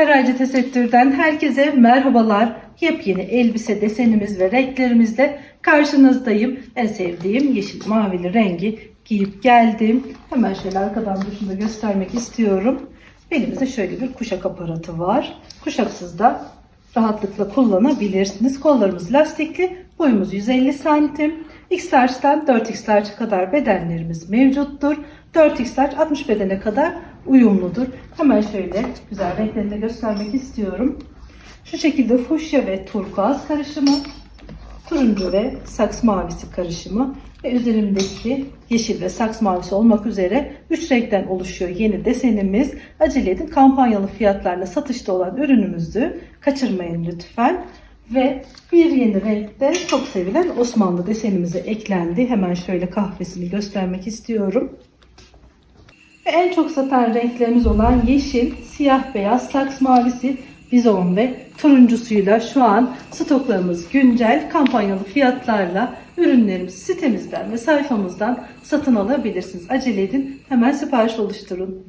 Herhalde Tesettür'den herkese merhabalar. Yepyeni elbise desenimiz ve renklerimizle karşınızdayım. En sevdiğim yeşil mavili rengi giyip geldim. Hemen şöyle arkadan da şunu da göstermek istiyorum. Elimizde şöyle bir kuşak aparatı var. Kuşaksız da rahatlıkla kullanabilirsiniz. Kollarımız lastikli, boyumuz 150 santim. X-Large'dan 4X-Large'a kadar bedenlerimiz mevcuttur. 4X-Large 60 bedene kadar uyumludur. Hemen şöyle güzel renklerini göstermek istiyorum. Şu şekilde fuşya ve turkuaz karışımı, turuncu ve saks mavisi karışımı ve üzerimdeki yeşil ve saks mavisi olmak üzere 3 renkten oluşuyor yeni desenimiz. Acele edin kampanyalı fiyatlarla satışta olan ürünümüzü kaçırmayın lütfen. Ve bir yeni renkte çok sevilen Osmanlı desenimize eklendi. Hemen şöyle kahvesini göstermek istiyorum. Ve en çok satan renklerimiz olan yeşil, siyah beyaz, saks mavisi, bizon ve turuncusuyla şu an stoklarımız güncel kampanyalı fiyatlarla ürünlerimizi sitemizden ve sayfamızdan satın alabilirsiniz. Acele edin hemen sipariş oluşturun.